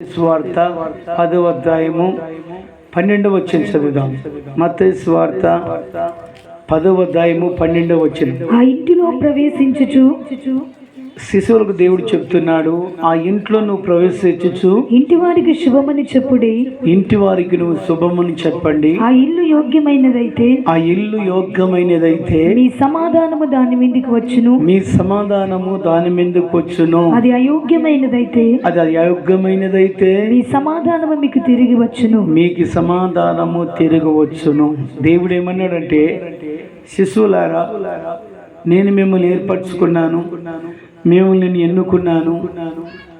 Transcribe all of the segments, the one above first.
స్వార్థ పదవ అధ్యాయము పన్నెండవ వచ్చిన చదువుదాం. మత స్వార్థ పదవ అధ్యాయము పన్నెండవ వచ్చిన ఆ ఇంటిలో ప్రవేశించుచు శిశువులకు దేవుడు చెప్తున్నాడు ఆ ఇంట్లో నువ్వు ప్రవేశించు ఇంటి వారికి శుభమని చెప్పుడి. ఇంటి వారికి నువ్వు శుభమని చెప్పండి. ఆ ఇల్లు యోగ్యమైనదైతే ఆ ఇల్లు యోగ్యమైనదైతే మీ సమాధానము దాని మీదికి వచ్చును. మీ సమాధానము దాని మీదకు వచ్చును. అది అయోగ్యమైనదైతే అది అయోగ్యమైనదైతే మీ సమాధానము మీకు తిరిగి వచ్చును. మీకు సమాధానము తిరిగి వచ్చును. దేవుడు ఏమన్నాడంటే శిశువులారా నేను మిమ్మల్ని ఏర్పరచుకున్నాను. మేము నేను ఎన్నుకున్నాను.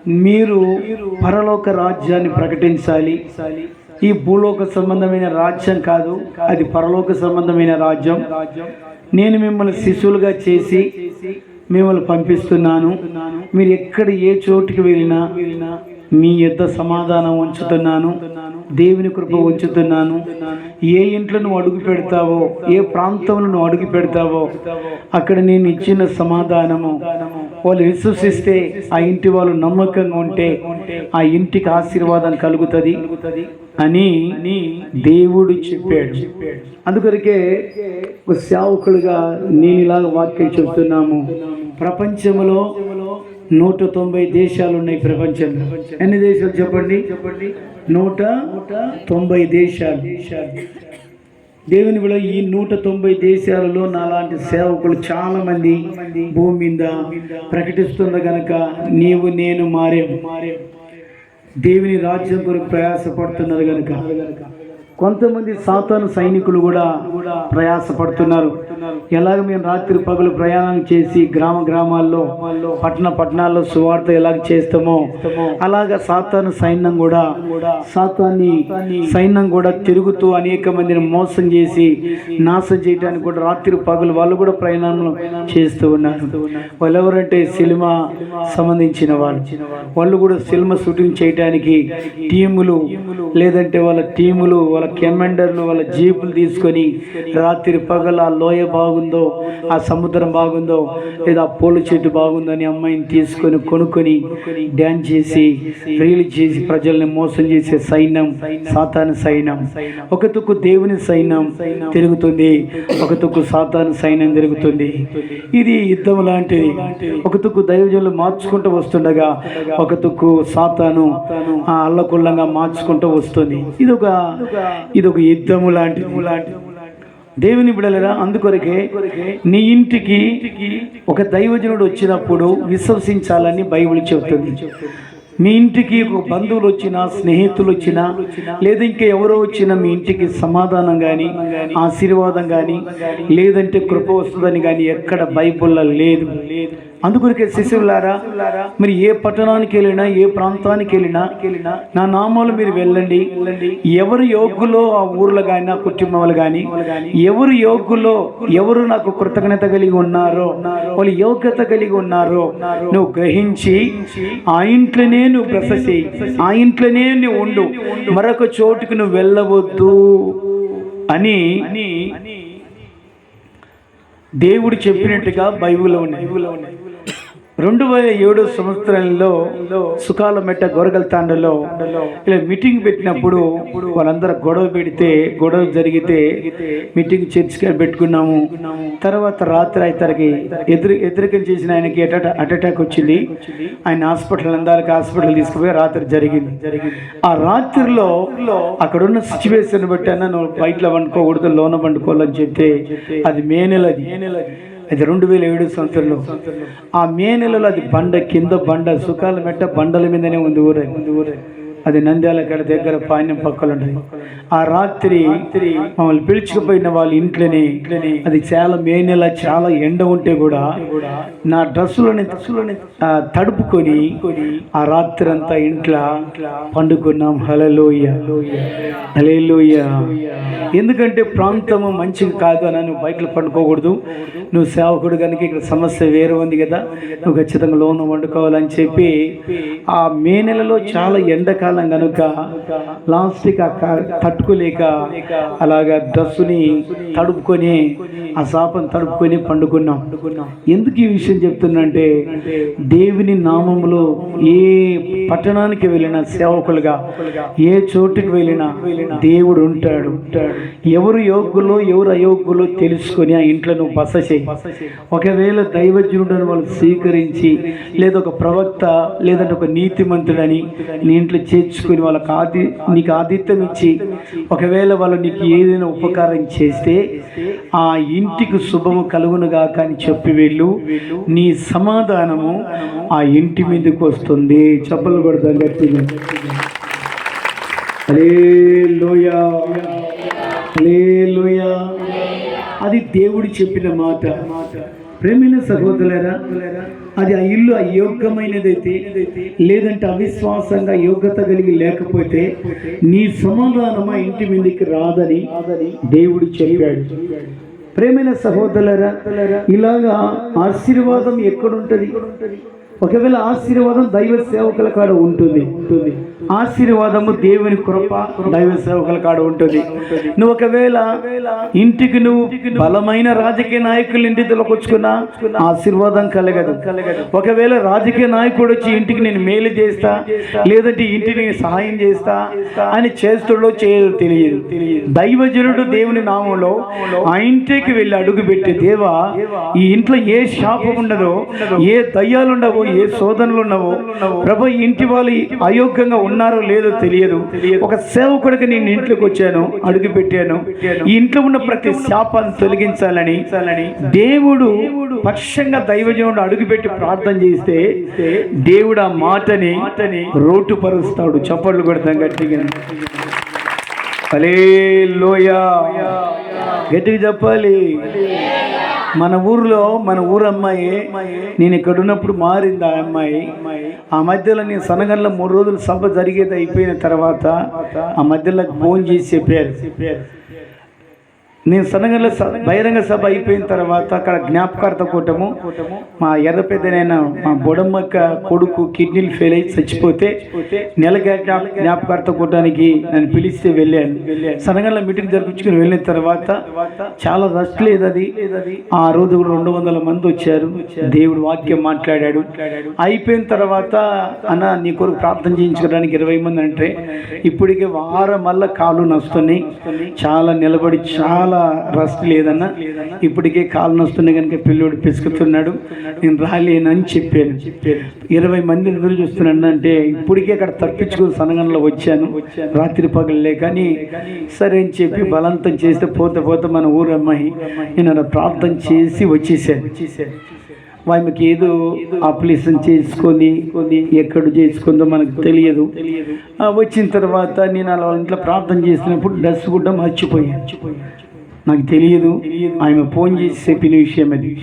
మీరు పరలోక రాజ్యాన్ని ప్రకటించాలి. ఈ భూలోక సంబంధమైన రాజ్యం కాదు అది పరలోక సంబంధమైన రాజ్యం. నేను మిమ్మల్ని శిశువులుగా చేసి మిమ్మల్ని పంపిస్తున్నాను. మీరు ఎక్కడ ఏ చోటుకి వెళ్ళినా మీ యొద్ద సమాధానం ఉంచుతున్నాను. దేవుని కృప ఉంచుతున్నాను. ఏ ఇంట్లో నువ్వు అడుగు పెడతావో ఏ ప్రాంతంలో నువ్వు అడుగు పెడతావో అక్కడ నేను ఇచ్చిన సమాధానము వాళ్ళు విశ్వసిస్తే ఆ ఇంటి వాళ్ళు నమ్మకంగా ఉంటే ఆ ఇంటికి ఆశీర్వాదం కలుగుతుంది అని దేవుడు చెప్పాడు. అందుకొరకే ఒక సేవకులుగా నేను ఇలాగ వాక్యం చెప్తున్నాము ప్రపంచంలో నూట తొంభై దేశాలు ఉన్నాయి ప్రపంచంలో ఎన్ని దేశాలు చెప్పండి చెప్పండి? నూట తొంభై దేశాలు. దేవుని విడ ఈ నూట తొంభై దేశాలలో నాలాంటి సేవకులు చాలా మంది భూమి మీద ప్రకటిస్తున్న గనక నీవు నేను మారే. దేవుని రాజ్యం కొరకు ప్రయాసపడుతున్నారు గనక. కొంతమంది సాతాను సైనికులు కూడా ప్రయాసపడుతున్నారు. ఎలాగ మేము రాత్రి పగలు ప్రయాణం చేసి గ్రామ గ్రామాల్లో పట్టణ పట్టణాల్లో సువార్త ఎలాగ చేస్తామో అలాగ సాతాను సైన్యం కూడా సాతాన్ని సైన్యం కూడా తిరుగుతూ అనేక మందిని మోసం చేసి నాశనం చేయడానికి కూడా రాత్రి పగలు వాళ్ళు కూడా ప్రయాణం చేస్తూ ఉన్నారు. వాళ్ళు ఎవరంటే సినిమా సంబంధించిన వాళ్ళు. వాళ్ళు. కూడా సినిమా షూటింగ్ చేయడానికి టీములు లేదంటే వాళ్ళ టీములు వాళ్ళ కెమెండర్లు వాళ్ళ జీపులు తీసుకొని రాత్రి పగల ఆ లోయ బాగుందో ఆ సముద్రం బాగుందో లేదా పూల చెట్టు బాగుందని అమ్మాయిని తీసుకొని కొనుక్కొని డ్యాన్స్ చేసి రీల్ చేసి ప్రజల్ని మోసం చేసే సైన్యం సాతాను సైన్యం. ఒక తుక్కు దేవుని సైన్యం తిరుగుతుంది ఒక తుక్కు సాతాను సైన్యం తిరుగుతుంది. ఇది యుద్ధం లాంటిది. ఒక తుక్కు దైవజనులు మార్చుకుంటూ వస్తుండగా ఒక తుక్కు సాతాను ఆ అల్లకుల్లంగా మార్చుకుంటూ వస్తుంది. ఇది ఒక ఇది ఒక యుద్ధము లాంటిది లాంటిది. దేవుని బిడలరా అందుకొరకే నీ ఇంటికి ఒక దైవజనుడు వచ్చినప్పుడు విశ్వసించాలని బైబిల్ చెబుతుంది. మీ ఇంటికి ఒక బంధువులు వచ్చినా స్నేహితులు వచ్చినా లేదా ఇంకా ఎవరో వచ్చినా మీ ఇంటికి సమాధానం కానీ ఆశీర్వాదం కానీ లేదంటే కృప వస్తుందని కానీ ఎక్కడ బైబుల్లో లేదు. అందుకొరకే శిశువులారా మీరు ఏ పట్టణానికి వెళ్ళినా ఏ ప్రాంతానికి వెళ్ళినా నా నామాలు మీరు వెళ్ళండి. ఎవరు యోగ్యులో ఆ ఊర్లో కానీ నా కుటుంబంలో కానీ ఎవరు యోగ్యులో ఎవరు నాకు కృతజ్ఞత కలిగి ఉన్నారో వాళ్ళు యోగ్యత కలిగి ఉన్నారో నువ్వు గ్రహించి ఆ ఇంట్లోనే నువ్వు బ్రస చేయి ఆ ఇంట్లోనే నువ్వు ఉండు మరొక చోటుకు నువ్వు వెళ్ళవద్దు అని దేవుడు చెప్పినట్టుగా బైబిల్లో ఉన్నాయి రెండు వేల ఏడు సంవత్సరంలో సుఖాల మెట్ట గొరగల తాండలో ఇలా మీటింగ్ పెట్టినప్పుడు వాళ్ళందరూ గొడవ పెడితే గొడవ జరిగితే మీటింగ్ చర్చికి పెట్టుకున్నాము. తర్వాత రాత్రి అయితరికి ఎదురు ఎదురుకం చేసిన ఆయనకి అటాక్ అటాక్ వచ్చింది. ఆయన హాస్పిటల్ అందరికి హాస్పిటల్ తీసుకుపోయి రాత్రి జరిగింది. ఆ రాత్రిలో అక్కడున్న సిచ్యువేషన్ బట్టి అన్న నువ్వు బయటలో వండుకోకూడదు లోన వండుకోవాలని చెప్తే అది మే నెలది. అది రెండు వేల ఏడు సంవత్సరంలో. ఆ మే నెలలో అది బండ కింద బండ సుఖాల మెట్ట బండల మీదనే ఉంది ఊరే ఉంది ఊరే. అది నంద్యాల గడ దగ్గర పాణ్యం పక్కలు ఉంటుంది ఆ రాత్రి మమ్మల్ని పిలుచుకుపోయిన వాళ్ళ ఇంట్లోనే అది చాలా మే నెల చాలా ఎండ ఉంటే కూడా నా డ్రెస్సులని డ్రెస్సులని తడుపుకొని ఆ రాత్రి అంతా ఇంట్లో పండుకున్నాం. హలలోయ హలేలోయ ఎందుకంటే ప్రాంతము మంచిగా కాదు అని నువ్వు బయటలు పండుకోకూడదు. నువ్వు సేవకుడు కనుక ఇక్కడ సమస్య వేరే ఉంది కదా నువ్వు ఖచ్చితంగా లోన్ వండుకోవాలని చెప్పి ఆ మే నెలలో చాలా ఎండకాలం కాలం కనుక లాస్ట్కి తట్టుకోలేక అలాగా డ్రస్సుని తడుపుకొని ఆ శాపం తడుపుకొని పండుకున్నాం. ఎందుకు ఈ విషయం చెప్తున్నంటే దేవుని నామంలో ఏ పట్టణానికి వెళ్ళిన సేవకులుగా ఏ చోటుకి వెళ్ళినా దేవుడు ఉంటాడు. ఎవరు యోగులో ఎవరు అయోగ్యులో తెలుసుకొని ఆ ఇంట్లో నువ్వు బస చేయి. ఒకవేళ దైవజ్ఞుడని వాళ్ళు స్వీకరించి లేదా ఒక ప్రవక్త లేదంటే ఒక నీతిమంతుడని నీ ఇంట్లో చేర్చుకుని వాళ్ళకి ఆది నీకు ఆదిత్యం ఇచ్చి ఒకవేళ వాళ్ళు నీకు ఏదైనా ఉపకారం చేస్తే ఆ ఇంటికి శుభము కలుగునుగా అని చెప్పి వెళ్ళు. నీ సమాధానము ఆ ఇంటి మీదకి వస్తుంది. చెప్పలు కొడతాం గట్టిగా అలే అది దేవుడు చెప్పిన మాట. ప్రేమిన సహోదరులరా అది ఆ ఇల్లు అయోగ్యమైనదైతే లేదంటే అవిశ్వాసంగా యోగ్యత కలిగి లేకపోతే నీ సమాధానం ఆ ఇంటి మీదకి రాదని దేవుడు చెప్పాడు. ప్రేమైన సహోదరులరా ఇలాగా ఆశీర్వాదం ఎక్కడుంటది? ఒకవేళ ఆశీర్వాదం దైవ సేవకుల కాడ ఉంటుంది ఉంటుంది. ఆశీర్వాదము దేవుని కృప దైవ సేవకుల కాడ ఉంటుంది. నువ్వు ఒకవేళ ఇంటికి నువ్వు బలమైన రాజకీయ నాయకులు ఇంటి వచ్చుకున్నా ఆశీర్వాదం కలగదు. ఒకవేళ రాజకీయ నాయకుడు వచ్చి ఇంటికి నేను మేలు చేస్తా లేదంటే ఇంటికి నేను సహాయం చేస్తా అని చేస్తుడో చేయదో తెలియదు. దైవజనుడు దేవుని నామంలో ఆ ఇంటికి వెళ్ళి అడుగు పెట్టి దేవా ఈ ఇంట్లో ఏ శాపం ఉండదో ఏ దయ్యాలు ఉండవో ఏ శోధనలు ఉన్నావో? ప్రభు ఇంటి వాళ్ళు అయోగ్యంగా ఉన్నారో లేదో తెలియదు. ఒక సేవకుడికి నేను ఇంట్లోకి వచ్చాను అడుగు పెట్టాను. ఈ ఇంట్లో ఉన్న ప్రతి శాపాన్ని తొలగించాలని దేవుడు పక్షంగా దైవజనుడు అడుగుపెట్టి ప్రార్థన చేస్తే దేవుడు ఆ మాటని రోడ్డు పరుస్తాడు. చప్పట్లు కొడతాం గట్టిగా. అలే గట్టిగా చెప్పాలి. మన ఊర్లో మన ఊరు అమ్మాయి నేను ఇక్కడ ఉన్నప్పుడు మారింది ఆ అమ్మాయి. ఆ మధ్యలో నేను సనగంలో మూడు రోజులు సభ జరిగేది అయిపోయిన తర్వాత ఆ మధ్యలో ఫోన్ చేసి చెప్పారు. నేను సనగంలో బహిరంగ సభ అయిపోయిన తర్వాత అక్కడ జ్ఞాపకార్థ కూటము మా ఎర్ర పెద్దనైన మా బొడమ్మక్క కొడుకు కిడ్నీలు ఫెయిల్ అయి చచ్చిపోతే నెల జ్ఞాపకార్థ కూటానికి నన్ను పిలిస్తే వెళ్ళాను. సనగంలో మీటింగ్ జరిపించుకుని వెళ్ళిన తర్వాత చాలా రష్ లేదు అది ఆ రోజు కూడా రెండు వందల మంది వచ్చారు. దేవుడు వాక్యం మాట్లాడాడు. అయిపోయిన తర్వాత అన్న నీ కొరకు ప్రార్థన చేయించుకోవడానికి ఇరవై మంది అంటే ఇప్పటికే వారం మళ్ళా కాళ్ళు నస్తున్నాయి. చాలా నిలబడి చాలా రస్ట్ లేదన్నా ఇప్పటికే కాలు నొస్తున్నాయి కనుక పిల్లోడు పిసుకుతున్నాడు. నేను రాలేనని చెప్పాను. ఇరవై మంది ఎదురు చూస్తున్నాను అంటే ఇప్పటికే అక్కడ తప్పించుకుని సనగంలో వచ్చాను. రాత్రి పగలలే కానీ సరే అని చెప్పి బలవంతం చేస్తే పోతే పోతే మన ఊరు అమ్మాయి నేను అలా ప్రార్థన చేసి వచ్చేసాను. ఆమెకి ఏదో అప్లికేషన్ చేసుకొని ఎక్కడ చేసుకుందో మనకు తెలియదు. వచ్చిన తర్వాత నేను అలా ఇంట్లో ప్రార్థన చేసినప్పుడు డ్రెస్ కూడా మర్చిపోయాను. నాకు తెలియదు. ఆమె ఫోన్ చేసి చెప్పిన విషయం అది.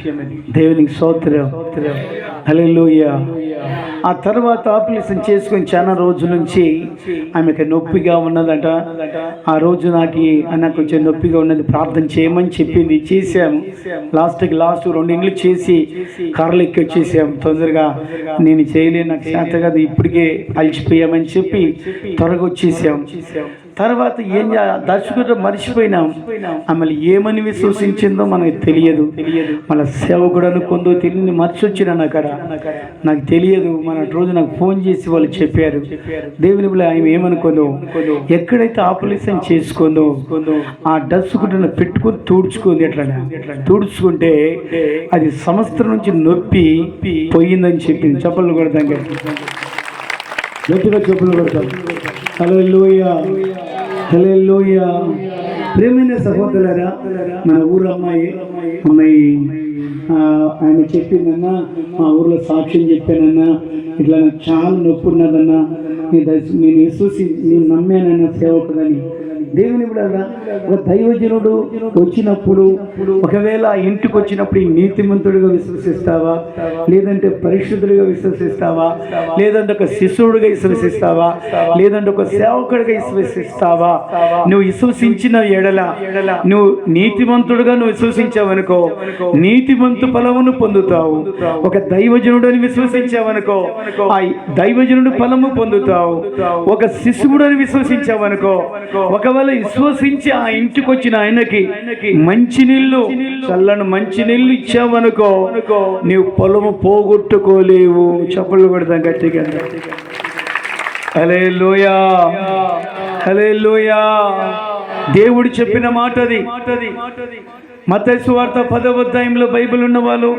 దేవునికి సోత్రం హల్లెలూయా. ఆ తర్వాత ఆపరేషన్ చేసుకొని చాలా రోజుల నుంచి ఆమెకు నొప్పిగా ఉన్నదట. ఆ రోజు నాకు నాకు కొంచెం నొప్పిగా ఉన్నది. ప్రార్థన చేయమని చెప్పింది. చేశాము. లాస్ట్కి లాస్ట్ రెండు ఇండ్లు చేసి కార్లు ఎక్కి వచ్చేసాము. తొందరగా నేను చేయలేను. నాకు చేత కాదు ఇప్పటికే అలసిపోయామని చెప్పి త్వరగా వచ్చేసాము. తర్వాత ఏం దర్శకుడు మర్చిపోయినాం. ఆమె ఏమని విశ్వసించిందో మనకు తెలియదు. మళ్ళీ సేవకుడు అనుకుందో తెలియని మర్చొచ్చినాను అక్కడ నాకు తెలియదు మన రోజు నాకు ఫోన్ చేసి వాళ్ళు చెప్పారు. దేవుని బిడ్డ ఆమె ఏమనుకుందో? ఎక్కడైతే ఆపరేషన్ చేసుకుందో ఆ డస్సుకుంటున్న పెట్టుకుని తుడుచుకుంది ఎట్లా తుడుచుకుంటే అది సంవత్సరం నుంచి నొప్పి పోయిందని చెప్పింది. చెప్పలు కొడతాం కదా. గట్టిగా చెప్పులు కొడతాం. హల్లెలూయా. హల్లెలూయా. ప్రేమైన సహోదరులారా మన ఊరు అమ్మాయి అమ్మాయి ఆయన చెప్పిందన్నా మా ఊర్లో సాక్ష్యం చెప్పానన్నా ఇట్లా నాకు చాలా నొప్పి ఉన్నదన్నా నేను చూసి నేను విశ్వసి నేను నమ్మానన్న సేవకుడని దేవుని ఒక దైవజనుడు వచ్చినప్పుడు ఒకవేళ ఆ ఇంటికి వచ్చినప్పుడు ఈ నీతిమంతుడిగా విశ్వసిస్తావా? లేదంటే పరిశుద్ధుడిగా విశ్వసిస్తావా? లేదంటే ఒక శిశువుడిగా విశ్వసిస్తావా? లేదంటే ఒక సేవకుడిగా విశ్వసిస్తావా? నువ్వు విశ్వసించిన ఎడల నువ్వు నీతిమంతుడుగా నువ్వు విశ్వసించావనుకో నీతిమంతు ఫలమును పొందుతావు. ఒక దైవజనుడని విశ్వసించావనుకో ఆ దైవజనుడు ఫలము పొందుతావు. ఒక శిశువుడని విశ్వసించావనుకో ఒకవేళ విశ్వసించి ఆ ఇంటికి వచ్చిన ఆయనకి మంచి నీళ్ళు చల్లని మంచి నీళ్ళు ఇచ్చావనుకో నీవు పొలము పోగొట్టుకోలేవు. చప్పలు పెడతాం గట్టిగా. హలే లోయా హలే లోయా దేవుడు చెప్పిన మాట అది మత వార్త పదవ అధ్యాయంలో బైబిల్ ఉన్న వాళ్ళు